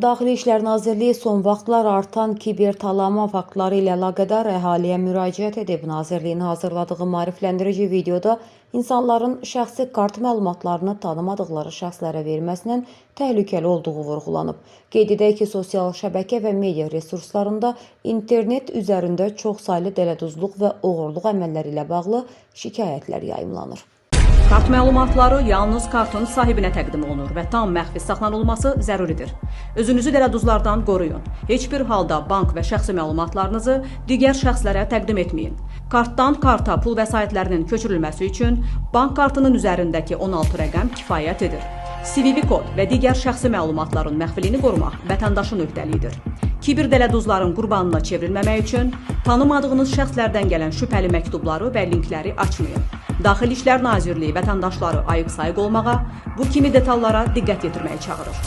Daxili İşlər Nazirliyi son vaxtlar artan kibertalama faktları ilə əlaqədar əhaliyə müraciət edib. Nazirliyin hazırladığı maarifləndirici videoda insanların şəxsi kart məlumatlarını tanımadıqları şəxslərə verməsinin təhlükəli olduğu vurğulanıb. Qeyd edək ki, sosial şəbəkə və media resurslarında internet üzərində çoxsaylı dələduzluq və oğurluq əməlləri ilə bağlı şikayətlər yayımlanır. Kart məlumatları yalnız kartın sahibinə təqdim olunur və tam məxfi saxlanılması zəruridir. Özünüzü dələduzlardan qoruyun. Heç bir halda bank və şəxsi məlumatlarınızı digər şəxslərə təqdim etməyin. Kartdan karta pul vəsaitlərinin köçürülməsi üçün bank kartının üzərindəki 16 rəqəm kifayət edir. CVV kod və digər şəxsi məlumatların məxfiliyini qorumaq vətəndaşın öhdəliyidir. Kiber dələduzların qurbanına çevrilməmək üçün tanımadığınız şəxslərdən gələn şübhəli məktubları və linkləri açmayın. Daxili İşlər Nazirliyi vətəndaşları ayıq-sayıq olmağa, bu kimi detallara diqqət yetirməyi çağırır.